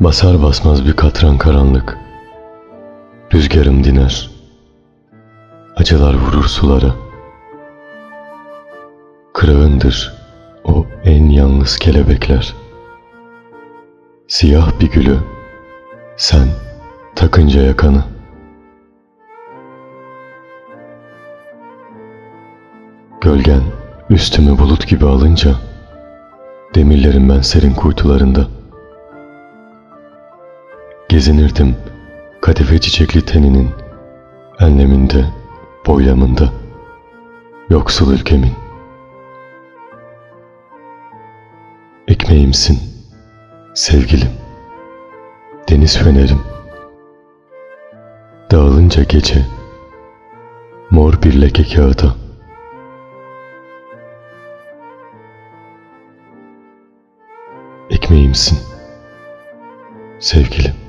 Basar basmaz bir katran karanlık. Rüzgarım diner. Acılar vurur sulara. Kırağındır o en yalnız kelebekler. Siyah bir gülü sen takınca yakanı. Gölgen üstümü bulut gibi alınca demirlerim ben serin kuytularında. Gezinirdim kadife çiçekli teninin enleminde, boylamında, yoksul ülkemin. Ekmeğimsin, sevgilim, deniz fenerim. Dağılınca gece, mor bir leke kağıda. Ekmeğimsin, sevgilim.